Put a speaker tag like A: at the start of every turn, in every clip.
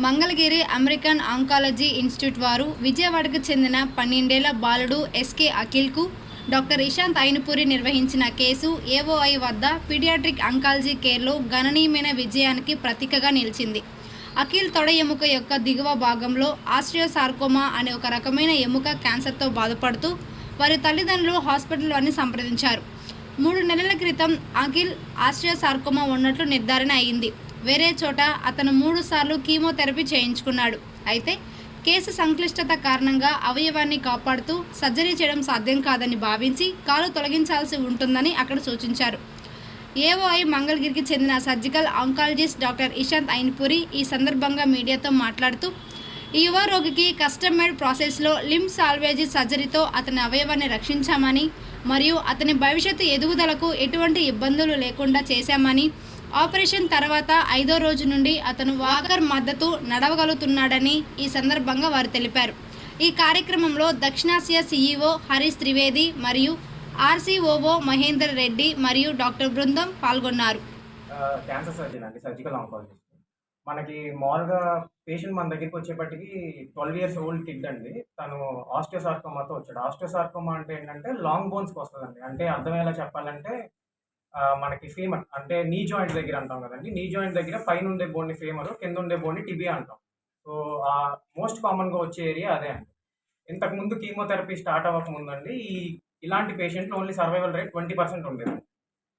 A: Mangalagiri American oncology institute వారు విజయవాడకు చెందిన పన్నెండేళ్ళ బాలుడు ఎస్కే అఖిల్కు డాక్టర్ ఇషాంత్ ఐనుపూరి నిర్వహించిన కేసు ఏఓఐ వద్ద పీడియాట్రిక్ అంకాలజీ కేర్లో గణనీయమైన విజయానికి ప్రతీకగా నిలిచింది. అఖిల్ తొడ ఎముక యొక్క దిగువ భాగంలో ఆస్ట్రియోసార్కోమా అనే ఒక రకమైన ఎముక క్యాన్సర్తో బాధపడుతూ వారి తల్లిదండ్రులు హాస్పిటల్ వారిని సంప్రదించారు. మూడు నెలల క్రితం అఖిల్ ఆస్ట్రియోసార్కోమా ఉన్నట్లు నిర్ధారణ అయింది. వేరే చోట అతను మూడు సార్లు కీమోథెరపీ చేయించుకున్నాడు. అయితే కేసు సంక్లిష్టత కారణంగా అవయవాన్ని కాపాడుతూ సర్జరీ చేయడం సాధ్యం కాదని భావించి కాలు తొలగించాల్సి ఉంటుందని అక్కడ సూచించారు. ఏఓఐ మంగళగిరికి చెందిన surgical oncologist doctor Ishant Ainupuri ఈ సందర్భంగా మీడియాతో మాట్లాడుతూ ఈ యువ రోగికి కస్టమ్ మేడ్ ప్రాసెస్లో లిమ్ సాల్వేజీ సర్జరీతో అతని అవయవాన్ని రక్షించామని మరియు అతని భవిష్యత్తు ఎదుగుదలకు ఎటువంటి ఇబ్బందులు లేకుండా చేశామని ఆపరేషన్ తర్వాత ఐదో రోజు నుండి అతను వాకర్ మద్దతు నడవగలుగుతున్నాడని ఈ సందర్భంగా వారు తెలిపారు. ఈ కార్యక్రమంలో దక్షిణాసియా సీఈఓ హరీష్ త్రివేది మరియు ఆర్సీఓఓ మహేందర్ రెడ్డి మరియు డాక్టర్ బృందం పాల్గొన్నారు.
B: క్యాన్సర్ సర్జన్ అండి సర్జికల్ ఆంకాలజిస్ట్ మనకి మామూలుగా పేషెంట్ మన దగ్గరికి వచ్చేప్పటికి ట్వెల్వ్ ఇయర్స్ ఓల్డ్ కిడ్ అండి. తను ఆస్టియోసార్కోమాతో వచ్చాడు. ఆస్టియోసార్కోమా అంటే ఏంటంటే లాంగ్ బోన్స్కి వస్తుందండి. అంటే అర్థమయ్యేలా చెప్పాలంటే మనకి ఫీమర్ అంటే నీ జాయింట్ దగ్గర అంటాం కదండి. నీ జాయింట్ దగ్గర పైన ఉండే బోన్ని ఫీమర్ కింద ఉండే బోన్ని టిబియా అంటాం. సో ఆ మోస్ట్ కామన్గా వచ్చే ఏరియా అదే అండి. ఇంతకుముందు కీమోథెరపీ స్టార్ట్ అవ్వకముందండి ఈ ఇలాంటి పేషెంట్లు only survival rate twenty percent ఉండేది.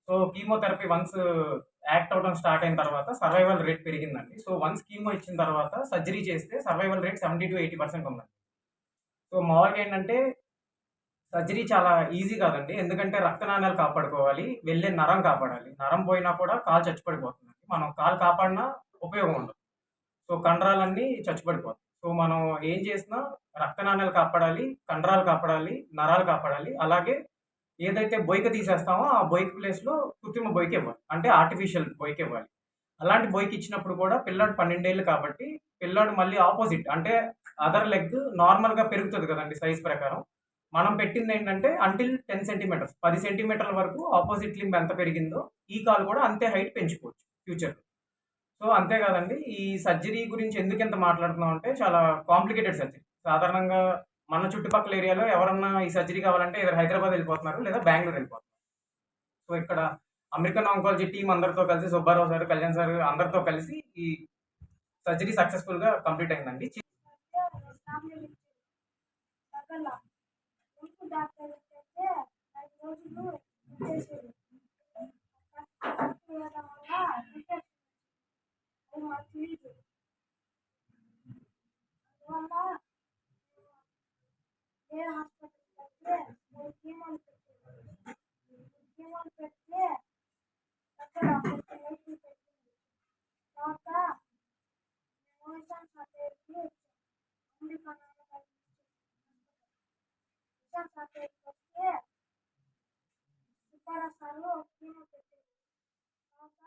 B: సో కీమోథెరపీ వన్స్ యాక్ట్ అవడం స్టార్ట్ అయిన తర్వాత సర్వైవల్ రేట్ పెరిగిందండి. సో వన్స్ కీమో ఇచ్చిన తర్వాత సర్జరీ చేస్తే survival rate seventy to eighty percent ఉందండి. సో మామూలుగా ఏంటంటే సర్జరీ చాలా ఈజీ కాదండి. ఎందుకంటే రక్తనాణాలు కాపాడుకోవాలి వెళ్ళే నరం కాపాడాలి. నరం పోయినా కూడా కాలు చచ్చిపడిపోతుంది మనం కాలు కాపాడినా ఉపయోగం ఉండదు. సో కండరాలన్నీ చచ్చిపడిపోతాయి. సో మనం ఏం చేసినా రక్తనాణాలు కాపాడాలి కండరాలు కాపాడాలి నరాలు కాపాడాలి. అలాగే ఏదైతే బొయ్క తీసేస్తామో ఆ బొయ్క ప్లేస్లో కృత్రిమ బొయ్క ఇవ్వాలి. అంటే ఆర్టిఫిషియల్ బొయ్క ఇవ్వాలి. అలాంటి బొయ్క ఇచ్చినప్పుడు కూడా పిల్లాడు పన్నెండేళ్ళు కాబట్టి పిల్లాడు మళ్ళీ ఆపోజిట్. అంటే అదర్ లెగ్ నార్మల్గా పెరుగుతుంది కదండి సైజ్ ప్రకారం. మనం పెట్టింది ఏంటంటే అంటిల్ టెన్ సెంటీమీటర్స్ పది సెంటీమీటర్ల వరకు ఆపోజిట్ లింబ్ ఎంత పెరిగిందో ఈ కాలు కూడా అంతే హైట్ పెంచుకోవచ్చు ఫ్యూచర్ సో అంతేకాదండి ఈ సర్జరీ గురించి ఎందుకు ఎంత మాట్లాడుతున్నాం అంటే చాలా కాంప్లికేటెడ్ సర్జరీ సాధారణంగా మన చుట్టుపక్కల ఏరియాలో ఎవరన్నా ఈ సర్జరీ కావాలంటే either హైదరాబాద్ వెళ్ళిపోతున్నారు లేదా బెంగళూరు వెళ్ళిపోతున్నారు. సో ఇక్కడ అమెరికన్ ఆంకాలజీ టీం అందరితో కలిసి సుబ్బారావు సార్ కళ్యాణ్ సార్ అందరితో కలిసి ఈ సర్జరీ సక్సెస్ఫుల్గా కంప్లీట్ అయిందండి.
C: ముందు డాక్టర్ అయితే ఐదు రోజులు చేసేది చేయడం వల్ల రిజల్ట్ అది మాకు తెలియదు అందువల్ల ఏ హాస్పిటల్కి అయితే మూడు కీమోలు పెట్టేది ఇసాన్ సాటేకి వస్తే సుబ్బారావు సారు కీమో పెట్టేది తర్వాత